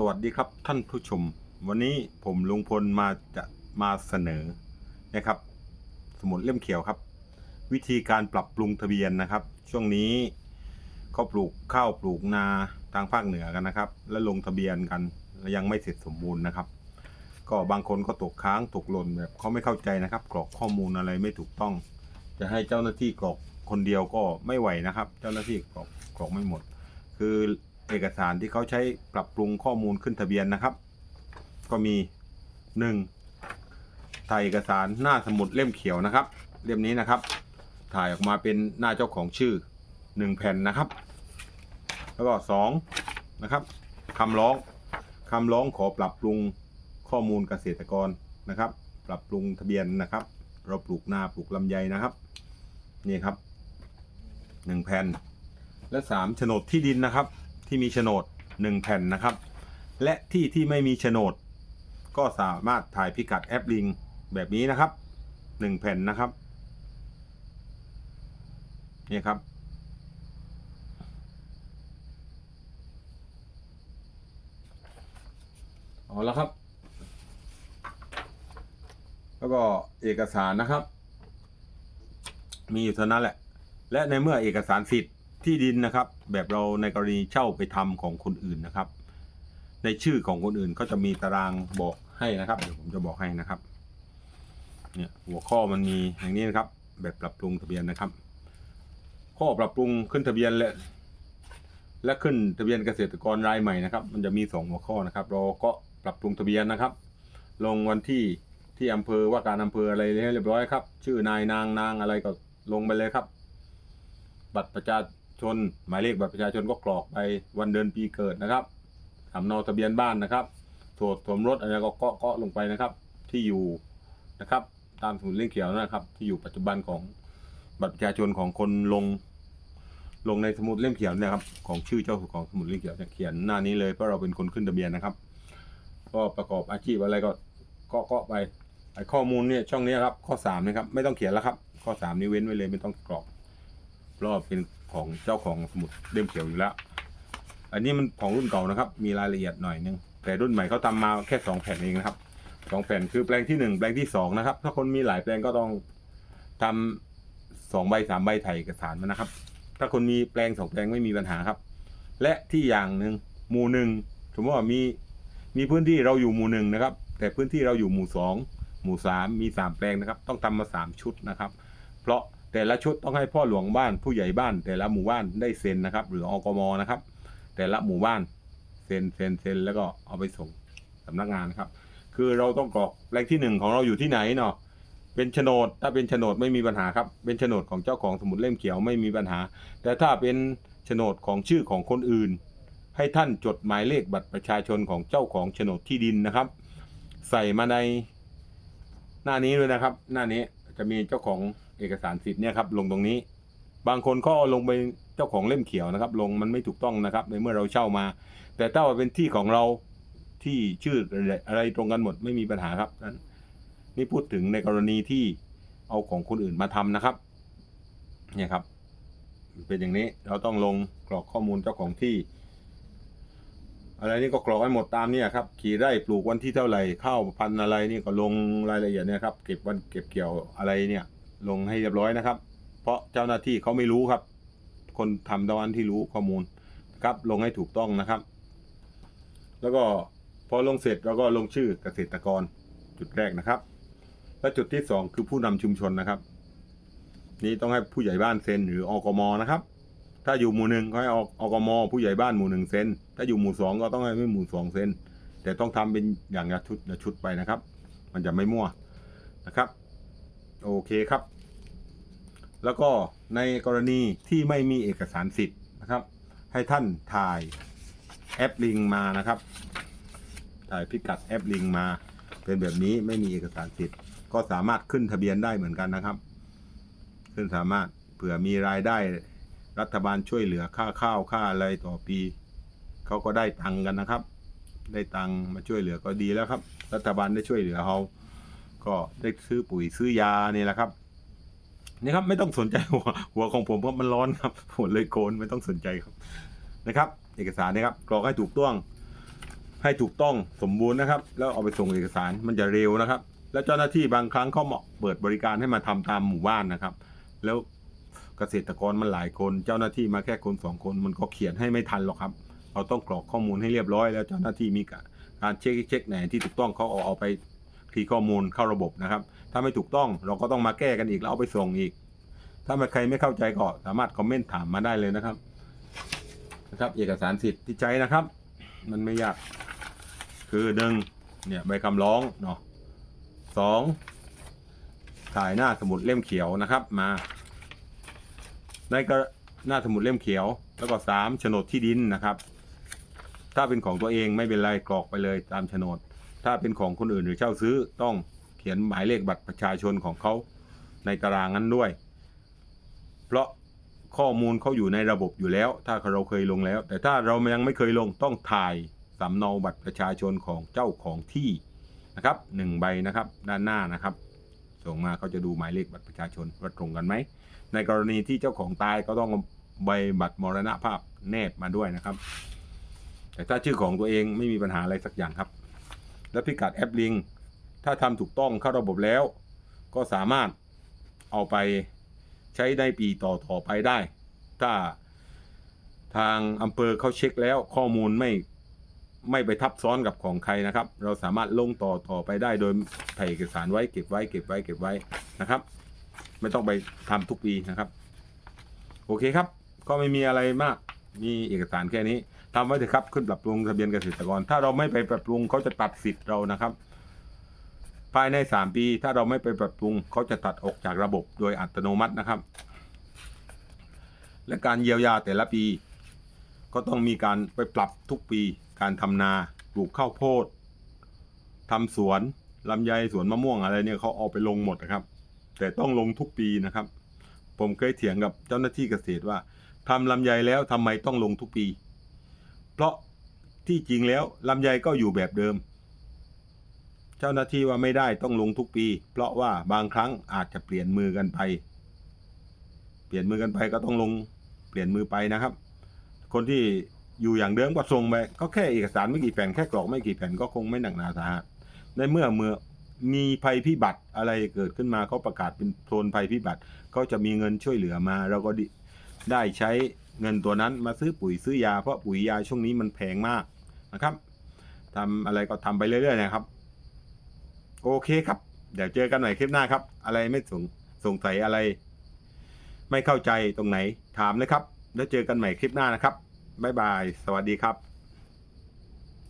สวัสดีครับท่านผู้ชม วันนี้ผมลุงพลมาจะมาเสนอนะครับ สมุดเล่มเขียวครับ วิธีการปรับปรุงทะเบียนนะครับ ช่วงนี้ก็ปลูกข้าวปลูกนาทางภาคเหนือกันนะครับ และลงทะเบียนกันและยังไม่เสร็จสมบูรณ์นะครับ ก็บางคนก็ตกค้างตกหล่นแบบเขาไม่เข้าใจนะครับ กรอกข้อมูลอะไรไม่ถูกต้อง จะให้เจ้าหน้าที่กรอกคนเดียวก็ไม่ไหวนะครับ เจ้าหน้าที่กรอกกรอกไม่หมด คือ เอกสารที่เขาใช้ปรับปรุงข้อมูลขึ้นทะเบียนนะครับ ก็มี 1. ถ่ายเอกสารหน้าสมุดเล่มเขียวนะครับ เล่มนี้นะครับ ถ่ายออกมาเป็นหน้าเจ้าของชื่อ 1 แผ่นนะครับ แล้วก็ 2 นะครับคำร้องคำร้องขอปรับปรุงข้อมูลเกษตรกรนะครับ ปรับปรุงทะเบียนนะครับ เราปลูกนาปลูกลำไยนะครับ นี่ครับ 1 แผ่นและ 3 โฉนดที่ดินนะครับ ที่มีโฉนด 1 แผ่นนะครับ และที่ที่ไม่มีโฉนด ก็สามารถถ่ายพิกัดแอปลิงแบบนี้นะครับ 1 แผ่นนะครับนี่ครับ เอาแล้วครับ แล้วก็เอกสารนะครับ มีอยู่เท่านั้นแหละ และในเมื่อเอกสารสิทธิ์ ที่ดินนะครับ แบบเราในกรณีเช่าไปทำของคนอื่นนะครับ ในชื่อของคนอื่นก็จะมีตารางบอกให้นะครับเดี๋ยวผมจะบอกให้นะครับ เนี่ยหัวข้อมันมีอย่างนี้นะครับ แบบปรับปรุงทะเบียนนะครับ ข้อปรับปรุงขึ้นทะเบียนและและขึ้นทะเบียนเกษตรกรรายใหม่นะครับ มันจะมีสองหัวข้อนะครับ เราก็ปรับปรุงทะเบียนนะครับ ลงวันที่ที่อำเภอว่าการอำเภออะไรให้เรียบร้อยครับ ชื่อนายนางนางอะไรก็ลงไปเลยครับ บัตรประชา ชน หมายเลขบัตรประชาชนก็กรอกไปวันเดือนปีเกิดนะครับสำเนาทะเบียนบ้านนะครับโทษสมรสอะไรก็เกาะเกาลงไปนะครับ ที่อยู่นะครับ ตามสมุดเล่มเขียวนะครับ ที่อยู่ปัจจุบันของบัตรประชาชนของคนลง ลงในสมุดเล่มเขียวนะครับ ของชื่อเจ้าของสมุดเล่มเขียวเนี่ยเขียนหน้านี้เลยเพราะเราเป็นคนขึ้นทะเบียนนะครับ ก็ประกอบอาชีพอะไรก็เกาะเกาไปไอ้ข้อมูลเนี่ยช่องนี้ครับ ข้อสามนะครับไม่ต้องเขียนแล้วครับ ข้อสามนี้เว้นไว้เลยไม่ต้องกรอกเพราะเป็น ของเจ้าของสมุดเล่มเขียวอยู่แล้ว อันนี้มันของรุ่นเก่านะครับ มีรายละเอียดหน่อยนึง แต่รุ่นใหม่เขาทำมาแค่สองแผ่นเองนะครับสองแผ่นคือแปลงที่หนึ่งแปลงที่สองนะครับ ถ้าคนมีหลายแปลงก็ต้องทำสองใบสามใบถ่ายเอกสารมานะครับ ถ้าคนมีแปลงสองแปลงไม่มีปัญหาครับ และที่อย่างหนึ่งหมู่หนึ่งสมมติว่ามีมีพื้นที่เราอยู่หมู่หนึ่งนะครับ แต่พื้นที่เราอยู่หมู่สองหมู่สามมีสามแปลงนะครับ ต้องทำมาสามชุดนะครับ เพราะ แต่ละชุดต้องให้พ่อหลวงบ้านผู้ใหญ่บ้าน แต่ละหมู่บ้านได้เซ็นนะครับ หรืออกมนะครับ แต่ละหมู่บ้านเซ็นเซ็นเซ็นแล้วก็เอาไปส่งสำนักงานครับ คือเราต้องกรอกแปลงที่หนึ่งของเราอยู่ที่ไหนเนาะเป็นโฉนดถ้าเป็นโฉนดไม่มีปัญหาครับ เป็นโฉนดของเจ้าของสมุดเล่มเขียวไม่มีปัญหา แต่ถ้าเป็นโฉนดของชื่อของคนอื่น ให้ท่านจดหมายเลขบัตรประชาชนของเจ้าของโฉนดที่ดินนะครับ ใส่มาในหน้านี้ด้วยนะครับ หน้านี้จะมีเจ้าของ เอกสารสิทธิ์เนี่ยครับลงตรงนี้ บางคนก็เอลงไปเจ้าของเล่มเขียวนะครับ ลงมันไม่ถูกต้องนะครับ ในเมื่อเราเช่ามา แต่ถ้าว่าเป็นที่ของเราที่ชื่ออะไรตรงกันหมดไม่มีปัญหาครับนั่นนี่พูดถึงในกรณีที่เอาของคนอื่นมาทำนะครับ เนี่ยครับ เป็นอย่างนี้เราต้องลงกรอกข้อมูลเจ้าของที่ อะไรนี่ก็กรอกให้หมดตามเนี่ยครับขี่ไร่ปลูกวันที่เท่าไหร่ข้าวพันธุ์อะไรนี่ก็ลงรายละเอียดเนี่ยครับ เก็บวันเก็บเกี่ยวอะไรเนี่ย ลงให้เรียบร้อยนะครับ เพราะเจ้าหน้าที่เขาไม่รู้ครับ คนทำตะวันที่รู้ข้อมูลนะครับ ลงให้ถูกต้องนะครับ แล้วก็พอลงเสร็จเราก็ลงชื่อเกษตรกรจุดแรกนะครับ และจุดที่สองคือผู้นำชุมชนนะครับ นี่ต้องให้ผู้ใหญ่บ้านเซ็นหรืออกมนะครับ ถ้าอยู่หมู่หนึ่งก็ให้ออกมผู้ใหญ่บ้านหมู่หนึ่งเซ็นถ้าอยู่หมู่สองก็ต้องให้หมู่สองเซ็นแต่ต้องทำเป็นอย่างละชุดละชุดไปนะครับ มันจะไม่มั่วนะครับ โอเคครับ แล้วก็ในกรณีที่ไม่มีเอกสารสิทธิ์นะครับ ให้ท่านถ่ายแอปลิงมานะครับ ถ่ายพิกัดแอปลิงมา เป็นแบบนี้ไม่มีเอกสารสิทธิ์ ก็สามารถขึ้นทะเบียนได้เหมือนกันนะครับ ขึ้นสามารถเผื่อมีรายได้รัฐบาลช่วยเหลือค่าข้าวค่าอะไรต่อปีเขาก็ได้ตังกันนะครับ ได้ตังมาช่วยเหลือก็ดีแล้วครับ รัฐบาลได้ช่วยเหลือเขา ก็ได้ซื้อปุ๋ยซื้อยานี่แหละครับนี่ครับไม่ต้องสนใจหัวหัวของผมเพราะมันร้อนครับหัวเลยโกนไม่ต้องสนใจครับนะครับ เอกสารนี่ครับกรอกให้ถูกต้อง ให้ถูกต้องสมบูรณ์นะครับ แล้วเอาไปส่งเอกสารมันจะเร็วนะครับ แล้วเจ้าหน้าที่บางครั้งเขาเหมาะเปิดบริการให้มาทำตามหมู่บ้านนะครับ แล้วเกษตรกรมันหลายคน เจ้าหน้าที่มาแค่คนสองคนมันก็เขียนให้ไม่ทันหรอกครับเราต้องกรอกข้อมูลให้เรียบร้อย แล้วเจ้าหน้าที่มีการเช็คเช็คไหนที่ถูกต้องเขาเอาเอาไป คีย์ข้อมูลเข้าระบบนะครับ ถ้าไม่ถูกต้องเราก็ต้องมาแก้กันอีกแล้วเอาไปส่งอีก ถ้าใครไม่เข้าใจก็สามารถคอมเมนต์ถามมาได้เลยนะครับนะครับ เอกสารสิทธิ์ที่ใช้นะครับ มันไม่ยากคือหนึ่งเนี่ยใบคำร้องเนาะสองถ่ายหน้าสมุดเล่มเขียวนะครับมาในก็หน้าสมุดเล่มเขียว แล้วก็สามโฉนดที่ดินนะครับ ถ้าเป็นของตัวเองไม่เป็นไรกรอกไปเลยตามโฉนด ถ้าเป็นของคนอื่นหรือเช่าซื้อต้องเขียนหมายเลขบัตรประชาชนของเขาในตารางนั้นด้วย เพราะข้อมูลเขาอยู่ในระบบอยู่แล้ว ถ้าเราเคยลงแล้ว แต่ถ้าเรายังไม่เคยลงต้องถ่ายสำเนาบัตรประชาชนของเจ้าของที่นะครับหนึ่งใบนะครับด้านหน้านะครับ ส่งมาเขาจะดูหมายเลขบัตรประชาชนว่าตรงกันไหมในกรณีที่เจ้าของตายก็ต้องเอาใบบัตรมรณภาพแนบมาด้วยนะครับ แต่ถ้าชื่อของตัวเองไม่มีปัญหาอะไรสักอย่างครับ และพิกัดแอปลิงถ้าทำถูกต้องเข้าระบบแล้ว ก็สามารถเอาไปใช้ในปีต่อต่อไปได้ ถ้าทางอำเภอเขาเช็คแล้วข้อมูลไม่ไม่ไปทับซ้อนกับของใครนะครับ เราสามารถลงต่อต่อไปได้โดยถ่ายเอกสารไว้เก็บไว้เก็บไว้เก็บไว้นะครับ ไม่ต้องไปทำทุกปีนะครับ โอเคครับ ก็ไม่มีอะไรมาก มีเอกสารแค่นี้ ทำไว้เถอะครับขึ้นปรับปรุงทะเบียนเกษตรกร ถ้าเราไม่ไปปรับปรุงเขาจะตัดสิทธิ์เรานะครับ ภายใน3ปี ถ้าเราไม่ไปปรับปรุงเขาจะตัดออกจากระบบโดยอัตโนมัตินะครับ และการเยียวยาแต่ละปี ก็ต้องมีการไปปรับทุกปี การทำนาปลูกข้าวโพดทำสวนลำไยสวนมะม่วงอะไรเนี่ยเขาเอาไปลงหมดนะครับ แต่ต้องลงทุกปีนะครับ ผมเคยเถียงกับเจ้าหน้าที่เกษตรว่าทำลำไยแล้วทำไมต้องลงทุกปี เพราะที่จริงแล้วลำไยก็อยู่แบบเดิม เจ้าหน้าที่ว่าไม่ได้ต้องลงทุกปี เพราะว่าบางครั้งอาจจะเปลี่ยนมือกันไป เปลี่ยนมือกันไปก็ต้องลงเปลี่ยนมือไปนะครับ คนที่อยู่อย่างเดิมก็ส่งไปก็แค่เอกสารไม่กี่แผ่นแค่กรอกไม่กี่แผ่นก็คงไม่หนักหนาสาหัสในเมื่อเมื่อมีภัยพิบัติอะไรเกิดขึ้นมาเขาประกาศเป็นโซนภัยพิบัติก็จะมีเงินช่วยเหลือมาเราก็ได้ใช้ เงินตัวนั้นมาซื้อปุ๋ยซื้อยาเพราะปุ๋ยยาช่วงนี้มันแพงมากนะครับทำอะไรก็ทำไปเรื่อยๆนะครับ โอเคครับ เดี๋ยวเจอกันใหม่คลิปหน้าครับ อะไรไม่สงสงสัยอะไร ไม่เข้าใจตรงไหนถามเลยครับ แล้วเจอกันใหม่คลิปหน้านะครับบ๊ายบาย สวัสดีครับ